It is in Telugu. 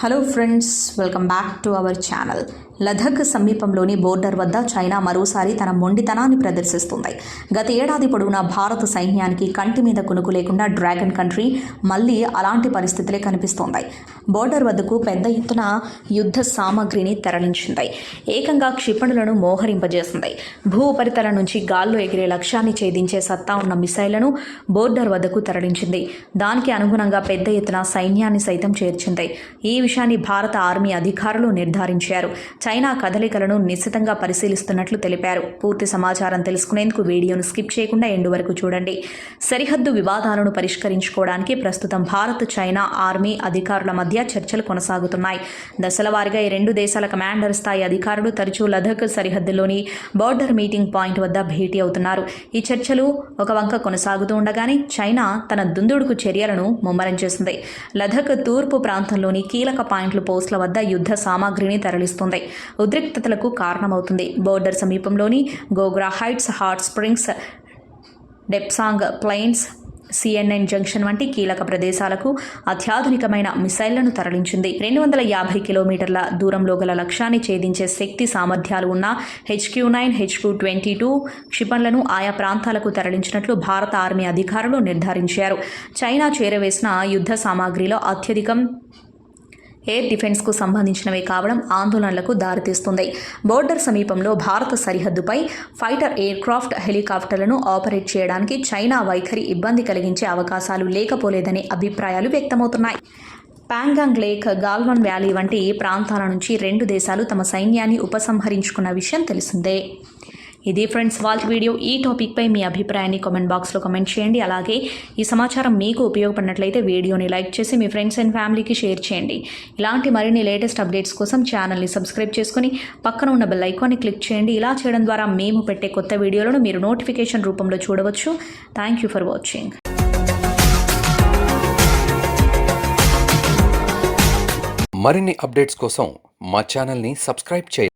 Hello friends welcome back to our channel Ladakh సమీపంలోని బోర్డర్ వద్ద చైనా మరోసారి తన మొండితనాన్ని ప్రదర్శిస్తుంది. గత ఏడాది పొడవునా భారత సైన్యానికి కంటి మీద కునుకు లేకుండా డ్రాగన్ కంట్రీ మళ్ళీ అలాంటి పరిస్థితులే కనిపిస్తోంది. బోర్డర్ వద్దకు పెద్ద ఎత్తున యుద్ధ సామాగ్రిని తరలించింది. ఏకంగా క్షిపణులను మోహరింపజేసింది. భూ ఉపరితలం నుంచి గాల్లో ఎగిరే లక్ష్యాన్ని ఛేదించే సత్తా ఉన్న మిసైళ్ళను బోర్డర్ వద్దకు తరలించింది. దానికి అనుగుణంగా పెద్ద ఎత్తున సైన్యాన్ని సైతం చేర్చింది. ఈ విషయాన్ని భారత ఆర్మీ అధికారులు నిర్ధారించారు. చైనా కదలికలను నిశ్చితంగా పరిశీలిస్తున్నట్లు తెలిపారు. పూర్తి సమాచారం తెలుసుకునేందుకు వీడియోను స్కిప్ చేయకుండా ఎండు వరకు చూడండి. సరిహద్దు వివాదాలను పరిష్కరించుకోవడానికి ప్రస్తుతం భారత్ చైనా ఆర్మీ అధికారుల మధ్య చర్చలు కొనసాగుతున్నాయి. దశల వారీగా ఈ రెండు దేశాల కమాండర్ స్థాయి అధికారులు తరచూ లదఖ్ సరిహద్దులోని బోర్డర్ మీటింగ్ పాయింట్ వద్ద భేటీ అవుతున్నారు. ఈ చర్చలు ఒక వంక కొనసాగుతూ ఉండగానే చైనా తన దుందుడుకు చర్యలను ముమ్మరం చేసింది. లదఖ్ తూర్పు ప్రాంతంలోని కీలక పాయింట్లు పోస్టుల వద్ద యుద్ధ సామాగ్రిని తరలిస్తుంది. ఉద్రిక్తతలకు కారణమవుతుంది. బోర్డర్ సమీపంలోని Gogra heights hot springs Depsang plains CNN junction వంటి కీలక ప్రదేశాలకు అత్యాధునికమైన మిసైళ్ళను తరలించింది. రెండు వందల యాభై కిలోమీటర్ల దూరంలో గల లక్ష్యాన్ని ఛేదించే శక్తి సామర్థ్యాలు ఉన్న HQ nine HQ twenty two క్షిపణులను ఆయా ప్రాంతాలకు తరలించినట్లు భారత ఆర్మీ అధికారులు నిర్ధారించారు. చైనా చేరవేసిన యుద్ధ సామాగ్రిలో అత్యధికం ఎయిర్ డిఫెన్స్కు సంబంధించినవే కావడం ఆందోళనలకు దారితీస్తుంది. బోర్డర్ సమీపంలో భారత సరిహద్దుపై ఫైటర్ ఎయిర్ క్రాఫ్ట్ హెలికాప్టర్లను ఆపరేట్ చేయడానికి చైనా వైఖరి ఇబ్బంది కలిగించే అవకాశాలు లేకపోలేదనే అభిప్రాయాలు వ్యక్తమవుతున్నాయి. పాంగాంగ్ లేక్ గాల్వన్ వ్యాలీ వంటి ప్రాంతాల నుంచి రెండు దేశాలు తమ సైన్యాన్ని ఉపసంహరించుకున్న విషయం తెలిసిందే. ఇది ఫ్రెండ్స్ వాళ్ళ వీడియో. ఈ టాపిక్పై మీ అభిప్రాయాన్ని కామెంట్ బాక్స్లో కమెంట్ చేయండి. అలాగే ఈ సమాచారం మీకు ఉపయోగపడినట్లయితే వీడియోని లైక్ చేసి మీ ఫ్రెండ్స్ అండ్ ఫ్యామిలీకి షేర్ చేయండి. ఇలాంటి మరిన్ని లేటెస్ట్ అప్డేట్స్ కోసం ఛానల్ని సబ్స్క్రైబ్ చేసుకుని పక్కన ఉన్న బెల్ ఐకాన్ని క్లిక్ చేయండి. ఇలా చేయడం ద్వారా మేము పెట్టే కొత్త వీడియోలను మీరు నోటిఫికేషన్ రూపంలో చూడవచ్చు. థ్యాంక్ యూ ఫర్ వాచింగ్ మరిన్ని అప్డేట్స్ కోసం మా ఛానల్ని సబ్స్క్రైబ్ చేయండి.